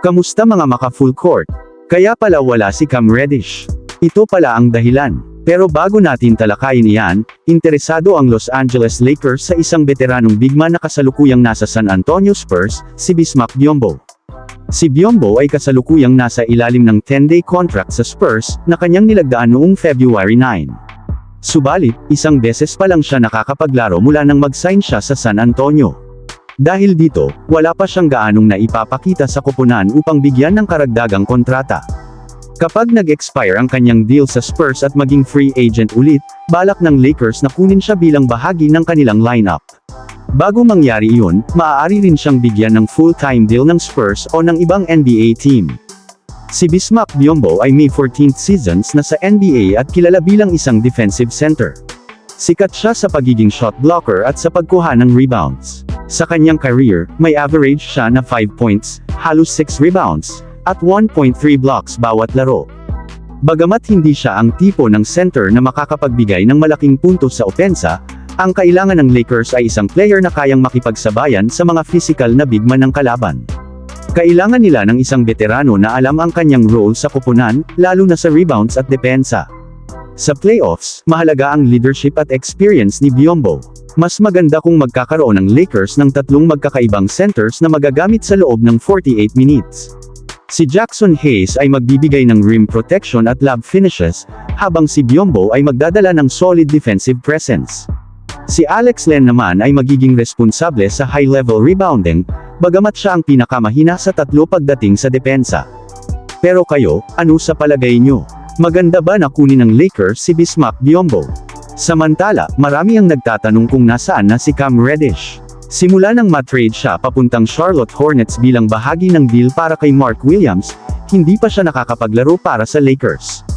Kamusta mga maka full court? Kaya pala wala si Cam Reddish. Ito pala ang dahilan. Pero bago natin talakayin iyan, interesado ang Los Angeles Lakers sa isang veteranong bigman na kasalukuyang nasa San Antonio Spurs, si Bismack Biyombo. Si Biyombo ay kasalukuyang nasa ilalim ng 10-day contract sa Spurs, na kanyang nilagdaan noong February 9. Subalit, isang beses pa lang siya nakakapaglaro mula nang mag-sign siya sa San Antonio. Dahil dito, wala pa siyang gaanong naipapakita sa koponan upang bigyan ng karagdagang kontrata. Kapag nag-expire ang kanyang deal sa Spurs at maging free agent ulit, balak ng Lakers na kunin siya bilang bahagi ng kanilang lineup. Bago mangyari iyon, maaari rin siyang bigyan ng full-time deal ng Spurs o ng ibang NBA team. Si Bismack Biyombo ay may 14th seasons na sa NBA at kilala bilang isang defensive center. Sikat siya sa pagiging shot blocker at sa pagkuha ng rebounds. Sa kanyang career, may average siya na 5 points, halos 6 rebounds, at 1.3 blocks bawat laro. Bagamat hindi siya ang tipo ng center na makakapagbigay ng malaking puntos sa opensa, ang kailangan ng Lakers ay isang player na kayang makipagsabayan sa mga physical na bigman ng kalaban. Kailangan nila ng isang veterano na alam ang kanyang role sa koponan, lalo na sa rebounds at depensa. Sa playoffs, mahalaga ang leadership at experience ni Biombo. Mas maganda kung magkakaroon ng Lakers ng tatlong magkakaibang centers na magagamit sa loob ng 48 minutes. Si Jackson Hayes ay magbibigay ng rim protection at lob finishes, habang si Biombo ay magdadala ng solid defensive presence. Si Alex Len naman ay magiging responsable sa high-level rebounding, bagamat siya ang pinakamahina sa tatlo pagdating sa depensa. Pero kayo, ano sa palagay nyo? Maganda ba na kunin ng Lakers si Bismack Biyombo? Samantala, marami ang nagtatanong kung nasaan na si Cam Reddish. Simula nang matrade siya papuntang Charlotte Hornets bilang bahagi ng deal para kay Mark Williams, hindi pa siya nakakapaglaro para sa Lakers.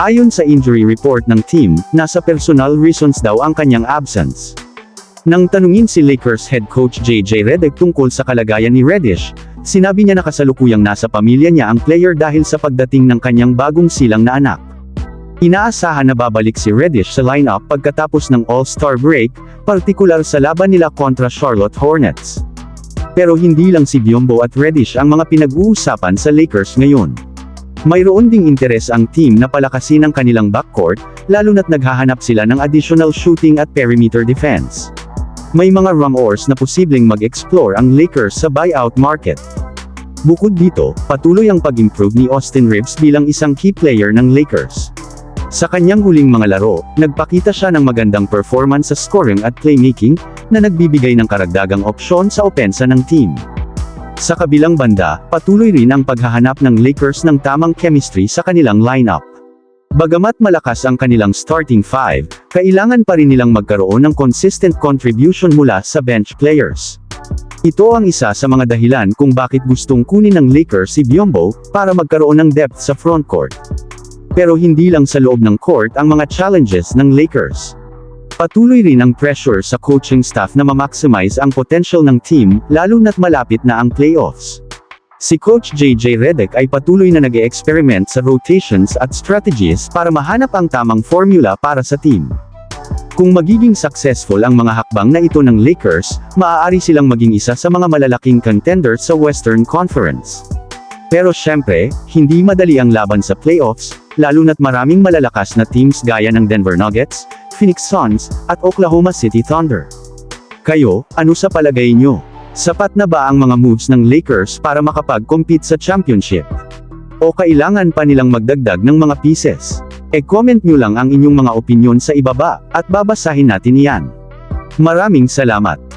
Ayon sa injury report ng team, nasa personal reasons daw ang kanyang absence. Nang tanungin si Lakers head coach JJ Redick tungkol sa kalagayan ni Reddish, sinabi niya na kasalukuyang nasa pamilya niya ang player dahil sa pagdating ng kanyang bagong silang na anak. Inaasahan na babalik si Reddish sa lineup pagkatapos ng All-Star break, partikular sa laban nila kontra Charlotte Hornets. Pero hindi lang si Biombo at Reddish ang mga pinag-uusapan sa Lakers ngayon. Mayroon ding interes ang team na palakasin ang kanilang backcourt, lalo na't naghahanap sila ng additional shooting at perimeter defense. May mga rumors na posibleng mag-explore ang Lakers sa buyout market. Bukod dito, patuloy ang pag-improve ni Austin Reeves bilang isang key player ng Lakers. Sa kanyang huling mga laro, nagpakita siya ng magandang performance sa scoring at playmaking, na nagbibigay ng karagdagang opsyon sa opensa ng team. Sa kabilang banda, patuloy rin ang paghahanap ng Lakers ng tamang chemistry sa kanilang lineup. Bagamat malakas ang kanilang starting five, kailangan pa rin nilang magkaroon ng consistent contribution mula sa bench players. Ito ang isa sa mga dahilan kung bakit gustong kunin ng Lakers si Biombo, para magkaroon ng depth sa frontcourt. Pero hindi lang sa loob ng court ang mga challenges ng Lakers. Patuloy rin ang pressure sa coaching staff na ma-maximize ang potential ng team, lalo na't malapit na ang playoffs. Si Coach JJ Redick ay patuloy na nag-experiment sa rotations at strategies para mahanap ang tamang formula para sa team. Kung magiging successful ang mga hakbang na ito ng Lakers, maaari silang maging isa sa mga malalaking contenders sa Western Conference. Pero syempre, hindi madali ang laban sa playoffs, lalo na't maraming malalakas na teams gaya ng Denver Nuggets, Phoenix Suns, at Oklahoma City Thunder. Kayo, ano sa palagay nyo? Sapat na ba ang mga moves ng Lakers para makapag-compete sa championship? O kailangan pa nilang magdagdag ng mga pieces? E-comment nyo lang ang inyong mga opinyon sa ibaba, at babasahin natin iyan. Maraming salamat.